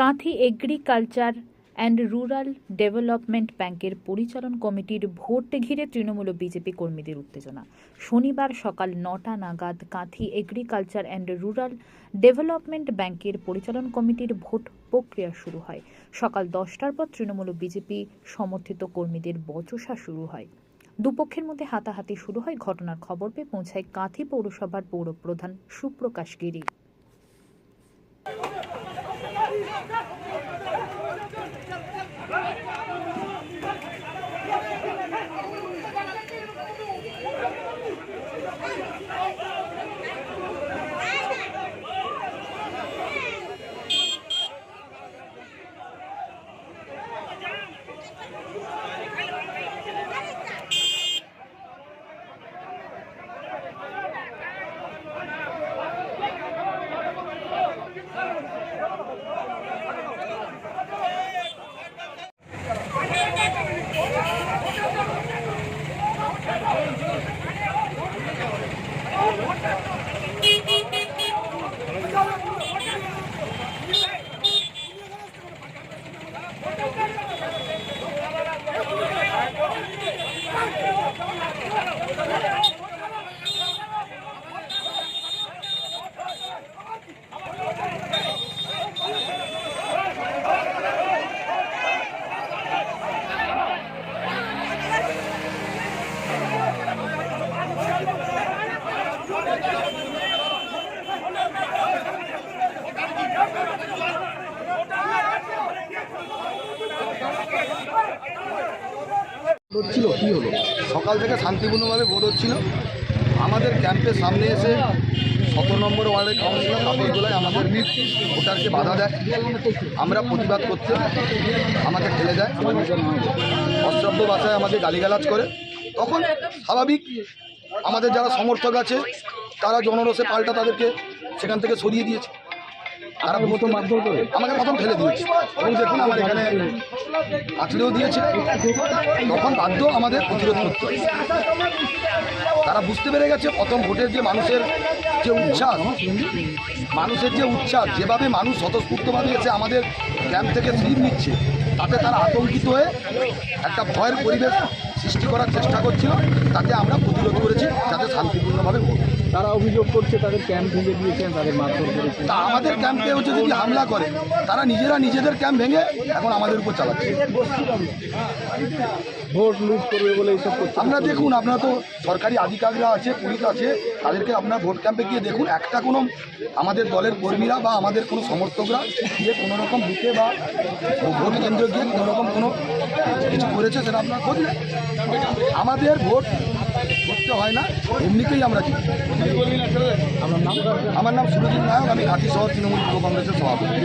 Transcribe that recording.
Kanthi agriculture and rural development ব্যাংকের পরিচালন কমিটির ভোট ঘিরে তৃণমূল বিজেপি কর্মীদের উত্তেজনা। শনিবার সকাল নটা নাগাদ Kanthi agriculture and rural development ব্যাংকের পরিচালন কমিটির ভোট প্রক্রিয়া শুরু হয়। সকাল দশটার পর তৃণমূল বিজেপি সমর্থিত কর্মীদের বচসা শুরু হয়। দুপক্ষের মধ্যে হাতাহাতি শুরু হয়। ঘটনার খবর পেয়ে পৌঁছায় কাঁথি পৌরসভার পৌরপ্রধান সুপ্রকাশ গিরি। হচ্ছিল, কি হলো? সকাল থেকে শান্তিপূর্ণভাবে ভোট হচ্ছিল। আমাদের ক্যাম্পের সামনে এসে সতেরো নম্বর ওয়ার্ডের কাউন্সিলর তাপস গোলায় আমাদের ভোটারকে বাধা দেয়। আমরা প্রতিবাদ করতে আমাকে ঠেলে দেয়। অশ্রব্য ভাষায় আমাদের গালিগালাজ করে। তখন স্বাভাবিক আমাদের যারা সমর্থক আছে, তারা জনরসে পাল্টা তাদেরকে সেখান থেকে সরিয়ে দিয়েছে। তারা প্রথম মারধর করে। আমাকে প্রথম ফেলে দিয়েছে। এবং দেখুন আমার এখানে আছড়েও দিয়েছে। তখন বাধ্য আমাদের প্রতিরোধ করতে তারা বুঝতে পেরে গেছে প্রথম ভোটের যে মানুষের যে উচ্ছ্বাস মানুষের যে উচ্ছ্বাস যেভাবে মানুষ স্বতঃস্ফূর্তভাবে এসে আমাদের ক্যাম্প থেকে স্লিপ নিচ্ছে তাতে তারা আতঙ্কিত হয়ে একটা ভয়ের পরিবেশ সৃষ্টি করার চেষ্টা করছিল তাতে আমরা প্রতিরোধ করেছি যাতে শান্তিপূর্ণভাবে। তারা অভিযোগ করছে তাদের ক্যাম্প ভেঙে দিয়েছেন তাদের মারধর করেছে। তা আমাদের ক্যাম্পে হচ্ছে যদি হামলা করে তারা নিজেরা নিজেদের ক্যাম্প ভেঙে এখন আমাদের উপর চালাচ্ছে। ভোট লুট করবে বলে এইসব করছে। আপনারা দেখুন আপনারা তো সরকারি আধিকারিকরা আছে পুলিশ আছে তাদেরকে আপনার ভোট ক্যাম্পে গিয়ে দেখুন একটা কোনো আমাদের দলের কর্মীরা বা আমাদের কোনো সমর্থকরা গিয়ে কোনো রকম বুথে বা ভোট কেন্দ্রে গিয়ে কোনো রকম কোনো কিছু করেছে সেটা আপনারা খোঁজ। আমাদের ভোট করতে হয় না, এমনিতেই আমরা জিতি আমার নাম আমার নাম সুরজিৎ নায়ক, আমি ঘাটি শহর তৃণমূল যুব কংগ্রেসের সভাপতি।